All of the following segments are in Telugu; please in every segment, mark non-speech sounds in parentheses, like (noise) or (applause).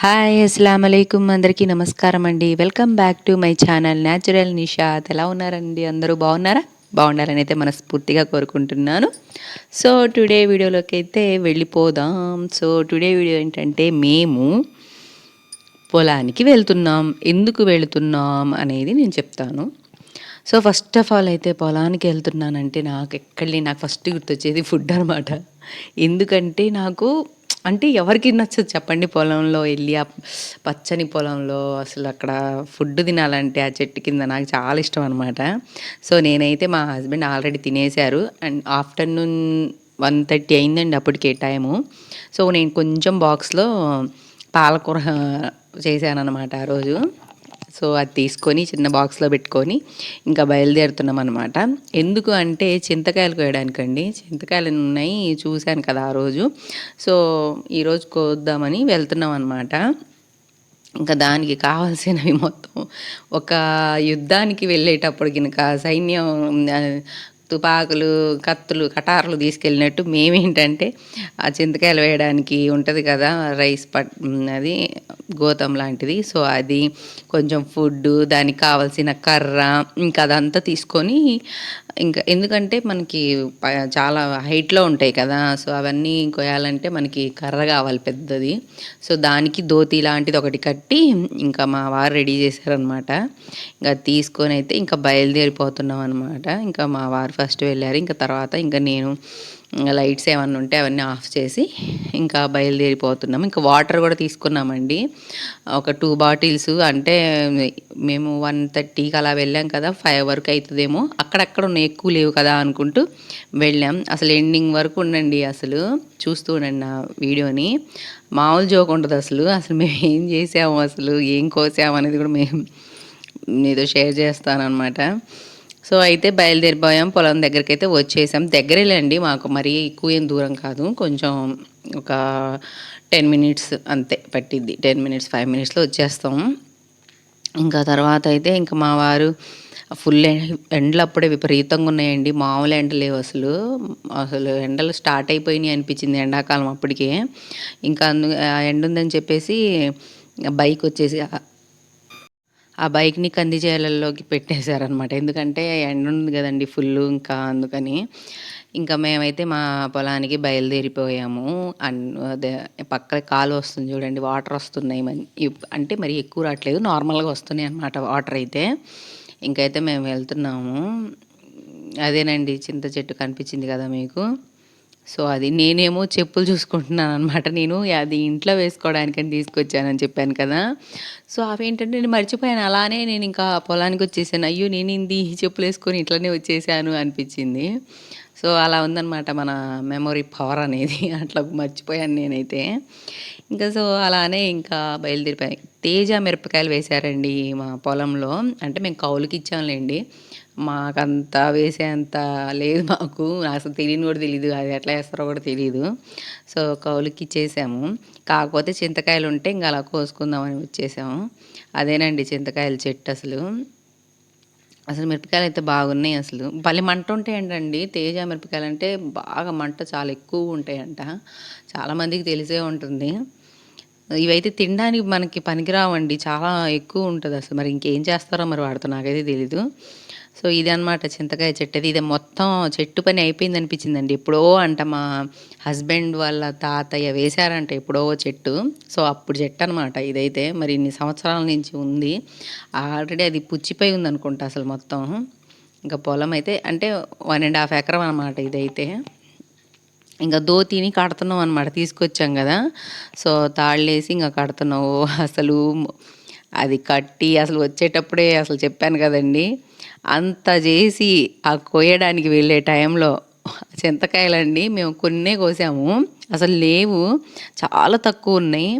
హాయ్ అస్సలం అయికం అందరికీ నమస్కారం అండి. Welcome back to my channel natural Nishad ఎలా ఉన్నారండి? అందరూ బాగున్నారా? బాగున్నారని అయితే మనస్ఫూర్తిగా కోరుకుంటున్నాను. సో టుడే వీడియోలోకి అయితే వెళ్ళిపోదాం. సో టుడే వీడియో ఏంటంటే మేము పొలానికి వెళ్తున్నాం. ఎందుకు వెళుతున్నాం అనేది నేను చెప్తాను. సో ఫస్ట్ ఆఫ్ ఆల్ అయితే పొలానికి వెళ్తున్నానంటే నాకు ఎక్కడ నాకు ఫస్ట్ గుర్తొచ్చేది ఫుడ్ అనమాట ఎందుకంటే నాకు అంటే ఎవరికి నచ్చదు చెప్పండి. పొలంలో వెళ్ళి ఆ పచ్చని పొలంలో అసలు అక్కడ ఫుడ్ తినాలంటే ఆ చెట్టు కింద నాకు చాలా ఇష్టం అనమాట సో నేనైతే మా హస్బెండ్ ఆల్రెడీ తినేశారు. అండ్ ఆఫ్టర్నూన్ వన్ థర్టీ అయిందండి అప్పటికే టైము. సో నేను కొంచెం బాక్స్లో పాలకూర చేశాను అనమాట ఆ రోజు. సో అది తీసుకొని చిన్న బాక్స్లో పెట్టుకొని ఇంకా బయలుదేరుతున్నాం అనమాట ఎందుకు అంటే చింతకాయలు కోయడానికండి. చింతకాయలు ఉన్నాయి చూశాను కదా ఆ రోజు. సో ఈరోజు కోద్దామని వెళ్తున్నాం అనమాట ఇంకా దానికి కావాల్సినవి మొత్తం ఒక యుద్ధానికి వెళ్ళేటప్పుడు కనుక సైన్యం తుపాకులు కత్తులు కటార్లు తీసుకెళ్ళినట్టు మేమేంటంటే ఆ చింతకాయలు వేయడానికి ఉంటుంది కదా రైస్ పట్ అది గోతం లాంటిది. సో అది కొంచెం ఫుడ్ దానికి కావాల్సిన కర్ర ఇంకా అదంతా తీసుకొని ఇంకా ఎందుకంటే మనకి చాలా హైట్లో ఉంటాయి కదా. సో అవన్నీ కొయ్యాలంటే మనకి కర్ర కావాలి పెద్దది. సో దానికి దోతి లాంటిది ఒకటి కట్టి ఇంకా మా వారు రెడీ చేశారనమాట ఇంకా తీసుకొని అయితే ఇంకా బయలుదేరిపోతున్నాం అనమాట ఇంకా మా వారు ఫస్ట్ వెళ్ళారు. ఇంకా తర్వాత ఇంకా నేను లైట్స్ ఏమన్నా ఉంటే అవన్నీ ఆఫ్ చేసి ఇంకా బయలుదేరిపోతున్నాం. ఇంకా వాటర్ కూడా తీసుకున్నామండి. ఒక టూ బాటిల్స్ అంటే మేము వన్ థర్టీకి అలా వెళ్ళాం కదా ఫైవ్ వరకు అవుతుందేమో అక్కడక్కడ ఉన్న ఎక్కువ లేవు కదా అనుకుంటూ వెళ్ళాం. అసలు ఎండింగ్ వరకు ఉండండి అసలు. చూస్తూ ఉండండి నా వీడియోని. మామూలు జోక్ ఉండదు అసలు. అసలు మేము ఏం చేసాము అసలు ఏం కోసాము అనేది కూడా మేము మీతో షేర్ చేస్తానమాట సో అయితే బయలుదేరిపోయాం పొలం దగ్గరికి అయితే వచ్చేసాం. దగ్గరేలేండి మాకు మరీ ఎక్కువ ఏం దూరం కాదు. కొంచెం ఒక టెన్ మినిట్స్ అంతే పట్టిద్ది. టెన్ మినిట్స్ ఫైవ్ మినిట్స్లో వచ్చేస్తాం ఇంకా తర్వాత అయితే ఇంకా మా వారు ఫుల్ ఎండలు అప్పుడే విపరీతంగా ఉన్నాయండి. మామూలు ఎండలేవు అసలు. అసలు ఎండలు స్టార్ట్ అయిపోయినాయి అనిపించింది ఎండాకాలం అప్పటికే. ఇంకా అందు ఎండ ఉందని చెప్పేసి బైక్ వచ్చేసి ఆ బైక్ని కందిచేలల్లోకి పెట్టేశారనమాట ఎందుకంటే ఎండ ఉంది కదండి ఫుల్ ఇంకా అందుకని. ఇంకా మేమైతే మా పొలానికి బయలుదేరిపోయాము. అదే పక్క కాలు వస్తుంది చూడండి వాటర్ వస్తున్నాయి అంటే మరి ఎక్కువ రావట్లేదు నార్మల్గా వస్తున్నాయి అనమాట వాటర్ అయితే. ఇంకైతే మేము వెళ్తున్నాము. అదేనండి చింత చెట్టు కనిపించింది కదా మీకు? సో అది నేనేమో చెప్పులు చూసుకుంటున్నాను అనమాట నేను అది ఇంట్లో వేసుకోవడానికని తీసుకొచ్చానని చెప్పాను కదా. సో అవేంటంటే నేను మర్చిపోయాను. అలానే నేను ఇంకా పొలానికి వచ్చేసాను. అయ్యో నేను ఇంది చెప్పులు వేసుకొని ఇట్లనే వచ్చేసాను అనిపించింది. సో అలా ఉందన్నమాట మన మెమొరీ పవర్ అనేది. (laughs) అట్లా మర్చిపోయాను నేనైతే. ఇంకా సో అలానే ఇంకా బయలుదేరిపోయాను. తేజ మిరపకాయలు వేశారండి మా పొలంలో. అంటే మేము కౌలుకి ఇచ్చాంలేండి. మాకంత వేసేంత లేదు మాకు. అసలు తెలియని కూడా తెలియదు అది ఎట్లా వేస్తారో కూడా తెలియదు సో కౌలుకి ఇచ్చేసాము. కాకపోతే చింతకాయలు ఉంటే ఇంకా అలా కోసుకుందామని వచ్చేసాము. అదేనండి చింతకాయల చెట్టు అసలు. అసలు మిరపకాయలు అయితే బాగున్నాయి అసలు. భలే మంట ఉంటాయంటండి. తేజ మిరపకాయలు అంటే బాగా మంట చాలా ఎక్కువ ఉంటాయంట. చాలామందికి తెలిసే ఉంటుంది. ఇవైతే తినడానికి మనకి పనికిరావండి. చాలా ఎక్కువ ఉంటుంది అసలు. మరి ఇంకేం చేస్తారో మరి వాడితో నాకైతే తెలీదు. సో ఇది అనమాట చింతకాయ చెట్టు ఇది మొత్తం చెట్టు పని అయిపోయింది అనిపించిందండి ఎప్పుడో అంట మా హస్బెండ్ వాళ్ళ తాతయ్య వేశారంట ఎప్పుడో చెట్టు. సో అప్పుడు చెట్టు అనమాట ఇదైతే. మరి ఇన్ని సంవత్సరాల నుంచి ఉంది. ఆల్రెడీ అది పుచ్చిపోయి ఉంది అనుకుంటా అసలు మొత్తం. ఇంకా పొలం అయితే అంటే వన్ అండ్ హాఫ్ ఎకరం అనమాట ఇదైతే. ఇంకా దోతిని కడుతున్నాం అనమాట తీసుకొచ్చాం కదా. సో తాళ్ళేసి ఇంకా కడుతున్నావు అసలు అది కట్టి అసలు వచ్చేటప్పుడే అసలు చెప్పాను కదండి. అంత చేసి ఆ కోయడానికి వెళ్ళే టైంలో చింతకాయలండి మేము కొన్నే కోసాము. అసలు లేవు. చాలా తక్కువ ఉన్నాయి.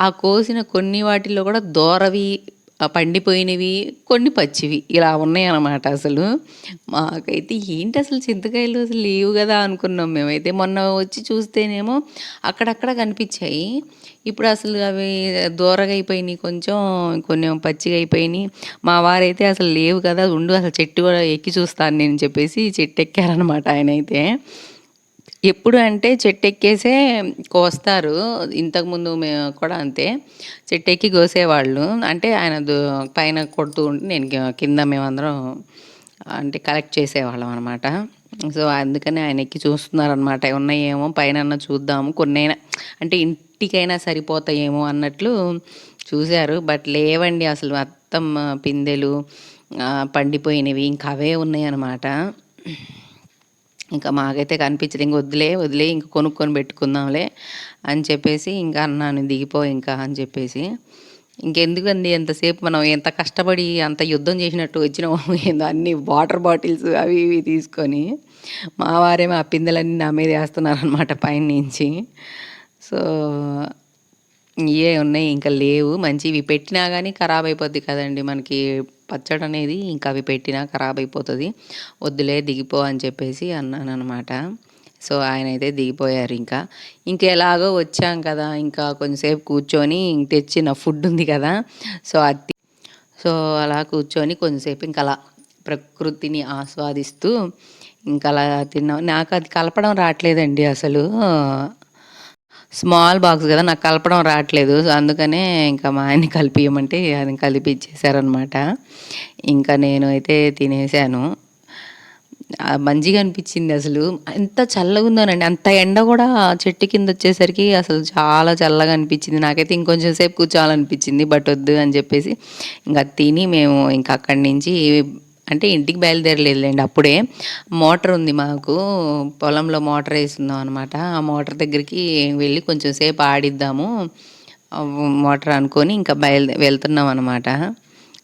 ఆ కోసిన కొన్ని వాటిల్లో కూడా దోరవి పండిపోయినవి కొన్ని పచ్చివి. ఇలా ఉన్నాయి అన్నమాట అసలు. మాకైతే ఏంటి అసలు చింతకాయలు అసలు లేవు కదా అనుకున్నాం మేమైతే. మొన్న వచ్చి చూస్తేనేమో అక్కడక్కడ కనిపించాయి. ఇప్పుడు అసలు అవి దూరగా అయిపోయినాయి కొంచెం కొన్ని పచ్చిగా అయిపోయినాయి మా వారైతే అసలు లేవు కదా ఉండు అసలు చెట్టు కూడా ఎక్కి చూస్తాను నేను చెప్పేసి చెట్టు ఎక్కారనమాట ఆయన అయితే ఎప్పుడు అంటే చెట్టు ఎక్కేసే కోస్తారు ఇంతకుముందు మేము కూడా అంతే. చెట్టు ఎక్కి కోసేవాళ్ళు. అంటే ఆయన పైన కొడుతూ ఉంటే నేను కింద మేమందరం అంటే కలెక్ట్ చేసేవాళ్ళం అనమాట సో అందుకని ఆయన ఎక్కి చూస్తున్నారనమాట ఉన్నాయేమో పైన చూద్దాము. కొన్నైనా అంటే ఇంటికైనా సరిపోతాయేమో అన్నట్లు చూశారు. బట్ లేవండి అసలు మొత్తం పిందెలు పండిపోయినవి. ఇంకా అవే ఉన్నాయన్నమాట. ఇంకా మాకైతే కనిపించదు. ఇంక వదిలే వదిలే ఇంక కొనుక్కొని పెట్టుకుందాంలే అని చెప్పేసి ఇంకా అన్నాను దిగిపో ఇంకా అని చెప్పేసి. ఇంకెందుకండి ఎంతసేపు మనం ఎంత కష్టపడి అంత యుద్ధం చేసినట్టు వచ్చినాము ఏందో అన్ని వాటర్ బాటిల్స్ అవి ఇవి తీసుకొని మా వారేమో ఆ పిందెలన్నీ నా మీద వేస్తున్నారనమాట పైన నుంచి. సో ఇవే ఉన్నాయి ఇంకా లేవు. మంచివి పెట్టినా కానీ ఖరాబ్ అయిపోద్ది కదండి మనకి పచ్చడి అనేది ఇంకా అవి పెట్టినా ఖరాబ్ అయిపోతుంది వద్దులే దిగిపో అని చెప్పేసి అన్నాను అనమాట సో ఆయన అయితే దిగిపోయారు ఇంకా. ఇంకా ఎలాగో వచ్చాం కదా ఇంకా కొంచెంసేపు కూర్చొని ఇంక తెచ్చిన ఫుడ్ ఉంది కదా సో అది సో అలా కూర్చొని కొంచెంసేపు ఇంకా అలా ప్రకృతిని ఆస్వాదిస్తూ ఇంకా అలా తిన్నాం. నాకు అది కలపడం రావట్లేదండి అసలు. స్మాల్ బాక్స్ కదా నాకు కలపడం రావట్లేదు. సో అందుకనే ఇంకా మా ఆయన్ని కలిపియమంటే అది కలిపిచ్చేసారనమాట ఇంకా నేను అయితే తినేసాను. మంచిగా అనిపించింది అసలు. ఎంత చల్లగా ఉందోనండి. అంత ఎండ కూడా చెట్టు కింద వచ్చేసరికి అసలు చాలా చల్లగా అనిపించింది. నాకైతే ఇంకొంచెం సేపు కూర్చోవాలనిపించింది బట్ వద్దు అని చెప్పేసి. ఇంకా తిని మేము ఇంకా అక్కడి నుంచి అంటే ఇంటికి బయలుదేరలేదులేండి అప్పుడే మోటార్ ఉంది మాకు. పొలంలో మోటార్ వేస్తున్నాం అనమాట ఆ మోటార్ దగ్గరికి వెళ్ళి కొంచెం సేపు ఆడిద్దాము. మోటార్ అనుకొని ఇంకా బయలు వెళ్తున్నాం అనమాట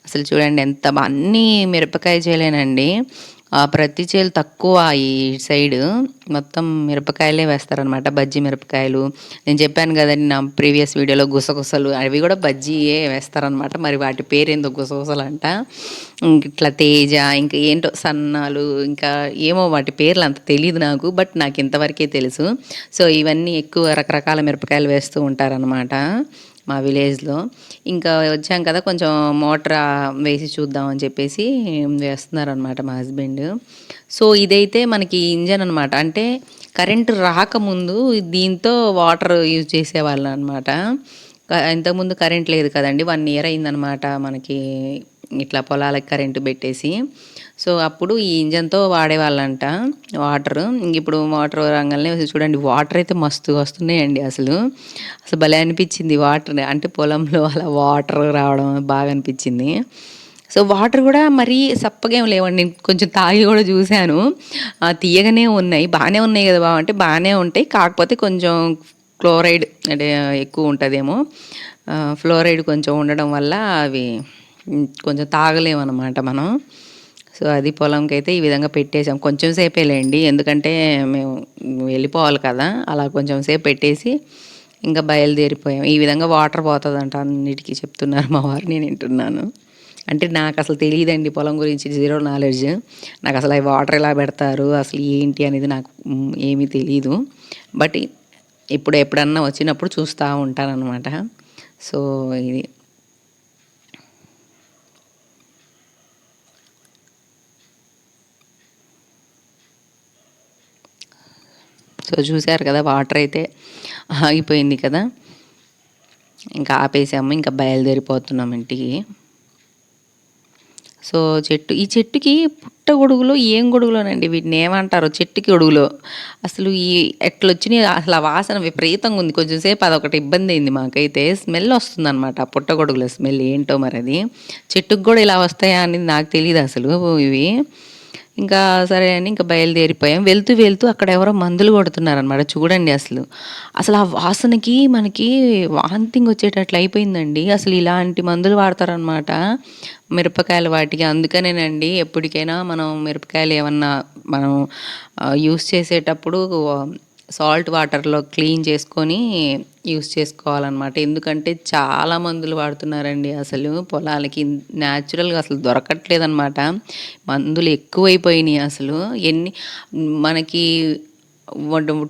అసలు చూడండి ఎంత అన్నీ మిరపకాయ చేయలేనండి ఆ ప్రతి చేలు తక్కువ ఈ సైడ్ మొత్తం మిరపకాయలే వేస్తారనమాట బజ్జీ మిరపకాయలు. నేను చెప్పాను కదండి నా ప్రీవియస్ వీడియోలో గుసగుసలు అవి కూడా బజ్జీయే వేస్తారనమాట మరి వాటి పేరేందో గుసగుసలు అంట ఇట్లా తేజ ఇంకా ఏంటో సన్నాలు ఇంకా ఏమో వాటి పేర్లు అంత తెలియదు నాకు బట్ నాకు ఇంతవరకే తెలుసు. సో ఇవన్నీ ఎక్కువ రకరకాల మిరపకాయలు వేస్తూ ఉంటారనమాట మా విలేజ్లో. ఇంకా వచ్చాం కదా కొంచెం మోటార్ వేసి చూద్దాం అని చెప్పేసి వేస్తున్నారనమాట మా హస్బెండ్. సో ఇదైతే మనకి ఇంజన్ అనమాట అంటే కరెంటు రాకముందు దీంతో వాటర్ యూజ్ చేసేవాళ్ళు అనమాట ఇంతకుముందు కరెంట్ లేదు కదండి వన్ ఇయర్ అయిందనమాట మనకి ఇట్లా పొలాలకు కరెంటు పెట్టేసి. సో అప్పుడు ఈ ఇంజన్తో వాడేవాళ్ళంట వాటర్. ఇప్పుడు మోటార్ రంగంలో చూడండి వాటర్ అయితే మస్తు వస్తున్నాయండి అసలు. అసలు భలే అనిపించింది వాటర్ అంటే పొలంలో అలా వాటర్ రావడం బాగా అనిపించింది. సో వాటర్ కూడా మరీ సప్పగా ఏం లేవండి. నేను కొంచెం తాగి కూడా చూశాను. ఆ, తీయగానే ఉన్నాయి. బాగానే ఉన్నాయి కదా బాబు అంటే బాగానే ఉంటాయి. కాకపోతే కొంచెం క్లోరైడ్ అంటే ఎక్కువ ఉంటుందేమో. ఫ్లోరైడ్ కొంచెం ఉండడం వల్ల అవి కొంచెం తాగలేమన్నమాట మనం. సో అది పొలంకి అయితే ఈ విధంగా పెట్టేసాం కొంచెం సేపే లేండి. ఎందుకంటే మేము వెళ్ళిపోవాలి కదా. అలా కొంచెం సేపు పెట్టేసి ఇంకా బయలుదేరిపోయాం. ఈ విధంగా వాటర్ పోతుందంట అన్నిటికీ చెప్తున్నారు మా వారు. నేను వింటున్నాను. అంటే నాకు అసలు తెలియదండి పొలం గురించి. Zero knowledge. నాకు అసలు అవి వాటర్ ఎలా పెడతారు? అసలు ఏంటి అనేది నాకు ఏమీ తెలియదు బట్ ఇప్పుడు ఎప్పుడన్నా వచ్చినప్పుడు చూస్తూ ఉంటానన్నమాట. సో ఇది సో చూశారు కదా వాటర్ అయితే ఆగిపోయింది కదా. ఇంకా ఆపేసాము ఇంకా బయలుదేరిపోతున్నాం ఇంటికి. సో చెట్టు ఈ చెట్టుకి పుట్ట గొడుగులో ఏం గొడుగులోనండి? వీటిని ఏమంటారో? చెట్టుకి గొడుగులో. అసలు ఈ ఎట్లా వచ్చినాయి అసలు ఆ వాసన విపరీతంగా ఉంది. కొంచెం సేపు అదొకటి ఇబ్బంది అయింది మాకైతే. స్మెల్ వస్తుంది అనమాట ఆ పుట్ట గొడుగుల స్మెల్ ఏంటో మరి అది చెట్టుకు కూడా ఇలా వస్తాయా అనేది నాకు తెలియదు అసలు ఇవి. ఇంకా సరే అని ఇంకా బయలుదేరిపోయాం. వెళ్తూ వెళ్తూ అక్కడ ఎవరో మందులు కొడుతున్నారనమాట చూడండి అసలు. అసలు ఆ వాసనకి మనకి వాంతింగ్ వచ్చేటట్లు అయిపోయిందండి. అసలు ఇలాంటి మందులు వాడతారనమాట మిరపకాయల వాటికి. అందుకనేనండి ఎప్పటికైనా మనం మిరపకాయలు ఏమన్నా మనం యూస్ చేసేటప్పుడు సాల్ట్ వాటర్లో క్లీన్ చేసుకొని యూస్ చేసుకోవాలన్నమాట. ఎందుకంటే చాలా మందులు వాడుతున్నారండి. అసలు పొలాలకి న్యాచురల్గా అసలు దొరకట్లేదన్నమాట. మందులు ఎక్కువైపోయినాయి అసలు. ఎన్ని మనకి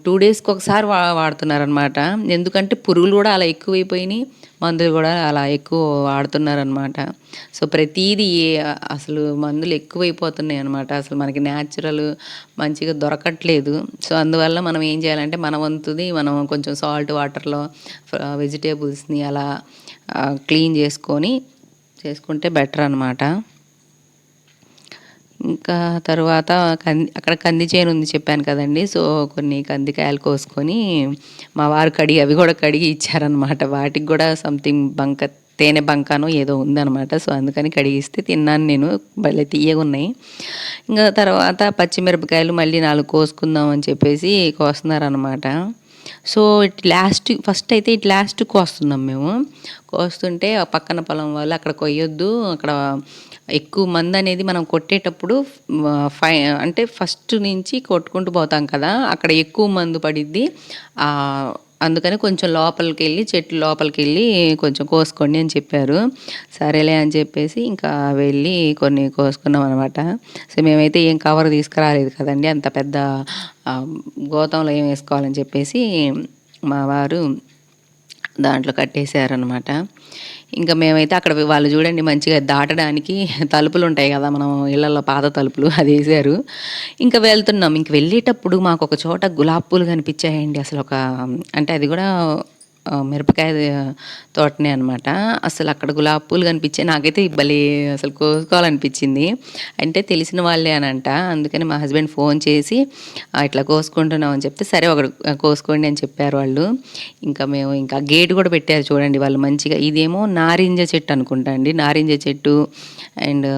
టూ డేస్కి ఒకసారి వా వాడుతున్నారనమాట ఎందుకంటే పురుగులు కూడా అలా ఎక్కువైపోయినాయి మందులు కూడా అలా ఎక్కువ వాడుతున్నారనమాట సో ప్రతీది అసలు మందులు ఎక్కువైపోతున్నాయి అనమాట అసలు మనకి న్యాచురల్ మంచిగా దొరకట్లేదు. సో అందువల్ల మనం ఏం చేయాలంటే మన వంతుది మనం కొంచెం సాల్ట్ వాటర్లో వెజిటేబుల్స్ని అలా క్లీన్ చేసుకొని చేసుకుంటే బెటర్ అనమాట ఇంకా తర్వాత కంది అక్కడ కంది చేను ఉంది చెప్పాను కదండి. సో కొన్ని కందికాయలు కోసుకొని మా వారు కడిగి అవి కూడా కడిగి ఇచ్చారనమాట వాటికి కూడా సంథింగ్ బంక తేనె బంకానో ఏదో ఉందనమాట సో అందుకని కడిగిస్తే తిన్నాను నేను. భలే తీయగా ఉన్నాయి. ఇంకా తర్వాత పచ్చిమిరపకాయలు మళ్ళీ నాలుగు కోసుకుందాం అని చెప్పేసి కోస్తున్నారనమాట సో ఇట్ లాస్ట్ ఫస్ట్ అయితే ఇట్ లాస్ట్ కోస్తున్నాం మేము. కోస్తుంటే పక్కన పొలం వాళ్ళు అక్కడ కొయ్యొద్దు అక్కడ ఎక్కువ మంది అనేది మనం కొట్టేటప్పుడు ఫై అంటే ఫస్ట్ నుంచి కొట్టుకుంటూ పోతాం కదా అక్కడ ఎక్కువ మందు పడిద్ది అందుకని కొంచెం లోపలికి వెళ్ళి చెట్టు లోపలికి వెళ్ళి కొంచెం కోసుకోండి అని చెప్పారు. సరేలే అని చెప్పేసి ఇంకా వెళ్ళి కొన్ని కోసుకున్నాం అనమాట సో మేమైతే ఏం కవర్ తీసుకురాలేదు కదండి. అంత పెద్ద గోతంలో ఏం వేసుకోవాలని చెప్పేసి మా వారు దాంట్లో కట్టేశారనమాట ఇంకా మేమైతే అక్కడ వాళ్ళు చూడండి మంచిగా దాటడానికి తలుపులు ఉంటాయి కదా మనం ఇళ్ళల్లో పాత తలుపులు అది వేసారు ఇంకా వెళ్తున్నాం. ఇంక వెళ్ళేటప్పుడు మాకు ఒక చోట గులాబ్ పూలు కనిపించాయండి. అసలు ఒక అంటే అది కూడా మిరపకాయ తోటనే అనమాట అసలు అక్కడ గులాబీ పూలు కనిపించాయి నాకైతే ఇబ్బంది అసలు కోసుకోవాలనిపించింది. అంటే తెలిసిన వాళ్ళే అనంట అందుకని మా హస్బెండ్ ఫోన్ చేసి ఇట్లా కోసుకుంటున్నాం అని చెప్తే సరే ఒకడు కోసుకోండి అని చెప్పారు వాళ్ళు. ఇంకా మేము ఇంకా గేట్ కూడా పెట్టారు చూడండి వాళ్ళు మంచిగా. ఇదేమో నారింజ చెట్టు అనుకుంటా అండి. నారింజ చెట్టు అండ్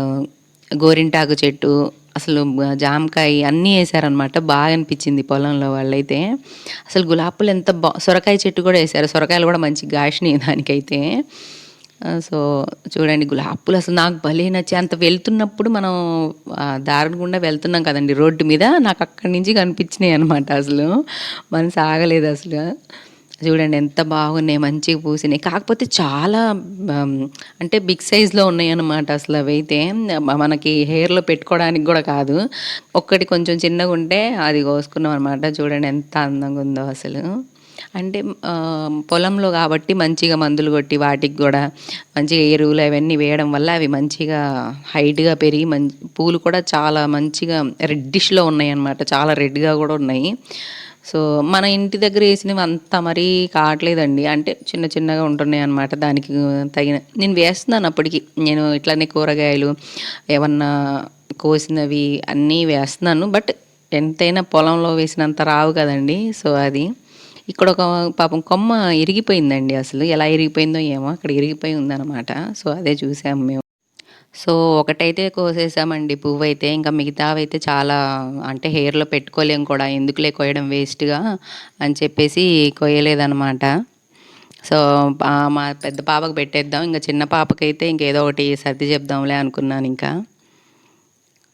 గోరింటాకు చెట్టు. అసలు జామకాయ అన్నీ వేసారనమాట బాగా అనిపించింది పొలంలో వాళ్ళైతే. అసలు గులాబీలు ఎంత బా సొరకాయ చెట్టు కూడా వేసారు. సొరకాయలు కూడా మంచి గాషిని దానికైతే. సో చూడండి గులాబీలు అసలు నాకు భలే నచ్చి అంత వెళ్తున్నప్పుడు మనం దారుణ గుండా వెళ్తున్నాం కదండి రోడ్డు మీద. నాకు అక్కడి నుంచి కనిపించినాయి అనమాట అసలు. మనసు ఆగలేదు అసలు. చూడండి ఎంత బాగున్నాయి మంచిగా పూసినాయి. కాకపోతే చాలా అంటే బిగ్ సైజ్లో ఉన్నాయి అన్నమాట అసలు అవి అయితే మనకి హెయిర్లో పెట్టుకోవడానికి కూడా కాదు. ఒక్కటి కొంచెం చిన్నగా ఉంటే అది కోసుకున్నాం అనమాట చూడండి ఎంత అందంగా ఉందో అసలు. అంటే పొలంలో కాబట్టి మంచిగా మందులు కొట్టి వాటికి కూడా మంచిగా ఎరువులు అవన్నీ వేయడం వల్ల అవి మంచిగా హైట్గా పెరిగి మంచి పూలు కూడా చాలా మంచిగా రెడ్డిష్లో ఉన్నాయి అన్నమాట చాలా రెడ్గా కూడా ఉన్నాయి. సో మన ఇంటి దగ్గర వేసినవి అంత మరీ కావట్లేదండి. అంటే చిన్న చిన్నగా ఉంటున్నాయి అనమాట దానికి తగిన నేను వేస్తున్నాను అప్పటికి. నేను ఇట్లానే కూరగాయలు ఏమన్నా కోసినవి అన్నీ వేస్తున్నాను. బట్ ఎంతైనా పొలంలో వేసినంత రావు కదండి. సో అది. ఇక్కడ ఒక పాపం కొమ్మ ఇరిగిపోయిందండి అసలు. ఎలా ఇరిగిపోయిందో ఏమో అక్కడ ఇరిగిపోయి ఉందన్నమాట. సో అదే చూసాము మేము. సో ఒకటైతే కోసేసామండి పువ్వు అయితే ఇంకా మిగతావి అయితే చాలా అంటే హెయిర్లో పెట్టుకోలేము కూడా ఎందుకులే కోయడం వేస్ట్గా అని చెప్పేసి కొయ్యలేదనమాట సో మా పెద్ద పాపకు పెట్టేద్దాం ఇంకా చిన్న పాపకైతే ఇంకేదో ఒకటి సర్ది చెప్దాంలే అనుకున్నాను ఇంకా.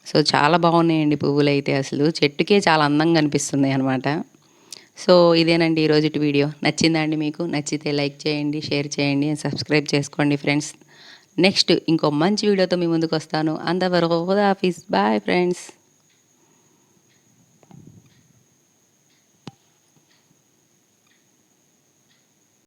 సో చాలా బాగున్నాయండి పువ్వులు అయితే అసలు చెట్టుకే చాలా అందంగా అనిపిస్తున్నాయి అనమాట సో ఇదేనండి ఈరోజు వీడియో. నచ్చిందా అండి మీకు? నచ్చితే లైక్ చేయండి షేర్ చేయండి సబ్స్క్రైబ్ చేసుకోండి ఫ్రెండ్స్. నెక్స్ట్ ఇంకో మంచి వీడియోతో మీ ముందుకు వస్తాను. అంతవరకు ఆఫీస్. Bye friends.